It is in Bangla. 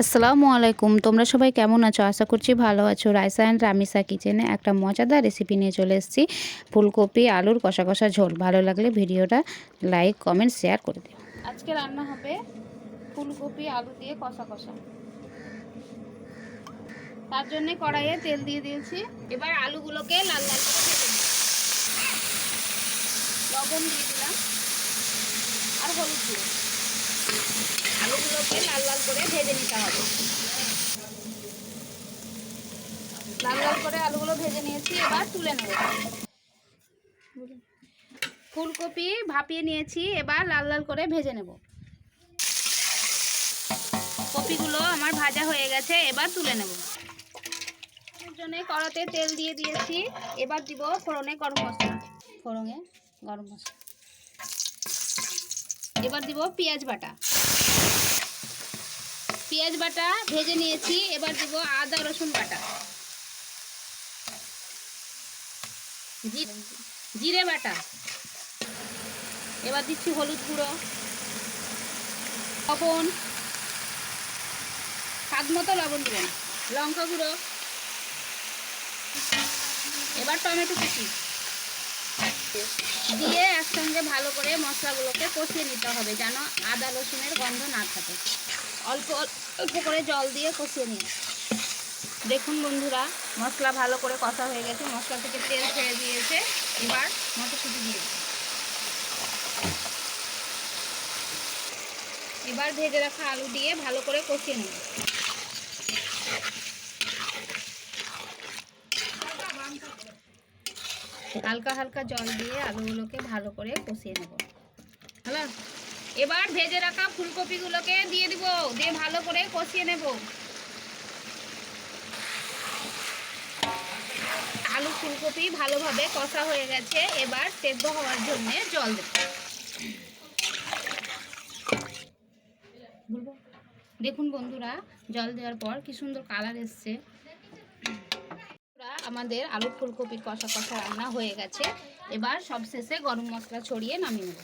আসসালামু আলাইকুম। তোমরা সবাই কেমন আছো? আশা করছি ভালো আছো। রাইসা অ্যান্ড রামিসা কিচেনে একটা মজাদার রেসিপি নিয়ে চলে এসেছি। ফুলকপি, আলুর কষা কষা ঝোল। ভালো লাগলে ভিডিওটা লাইক কমেন্ট শেয়ার করে দিও। আজকে রান্না হবে ফুলকপি, আলু দিয়ে কষা কষা। তার জন্য কড়াইয়ে তেল দিয়ে দিয়েছি। এবার আলুগুলোকে লাল লাল করে ভেজে লবণ দিয়ে দিলাম। আর হলুদ দিয়ে আলুগুলোকে লাল লাল করে ভেজে নিতে হবে। লাল লাল করে আলুগুলো ভেজে নিয়েছি, এবার তুলে নেব। ফুলকপি ভাপিয়ে নিয়েছি, এবার লাল লাল করে ভেজে নেব। কপিগুলো আমার ভাজা হয়ে গেছে, এবার তুলে নেব। জন্য কড়াতে তেল দিয়ে দিয়েছি, এবার দিব ফোড়নে গরম মশলা। ফোড়নে গরম মশলা। এবার দিব পেঁয়াজ বাটা। পেঁয়াজ বাটা ভেজে নিয়েছি, এবার দিব আদা রসুন বাটা। জিরে বাটা। এবার দিচ্ছি হলুদ গুঁড়ো। লবণ। স্বাদ মতো লবণ দিবেন। লঙ্কা গুঁড়ো। এবার টমেটো কুচি। দিয়ে একসঙ্গে ভালো করে মশলাগুলোকে কষিয়ে নিতে হবে যেন আদা রসুনের গন্ধ না থাকে। অল্প অল্প করে জল দিয়ে কষিয়ে নিন। দেখুন বন্ধুরা, মশলা ভালো করে কষা হয়ে গেছে। মশলা থেকে তেল ছেড়ে দিয়েছে। এবার মটরশুঁটি দিয়ে এবার ভেজে রাখা আলু দিয়ে ভালো করে কষিয়ে নিন। হালকা হালকা জল দিয়ে আলুগুলোকে ভালো করে কষিয়ে নেব। হ্যালো এবার ভেজে রাখা ফুলকপিগুলোকে দিয়ে দিব, দিয়ে ভালো করে কষিয়ে নেব। আলু ফুলকপি ভালোভাবে কষা হয়ে গেছে, এবার সেদ্ধ হওয়ার জন্য জল দেব। দেখুন বন্ধুরা, জল দেওয়ার পর কি সুন্দর কালার এসছে। আমাদের আলু ফুলকপির কষা কষা রান্না হয়ে গেছে। এবার সবশেষে গরম মশলা ছড়িয়ে নামিয়ে নেব।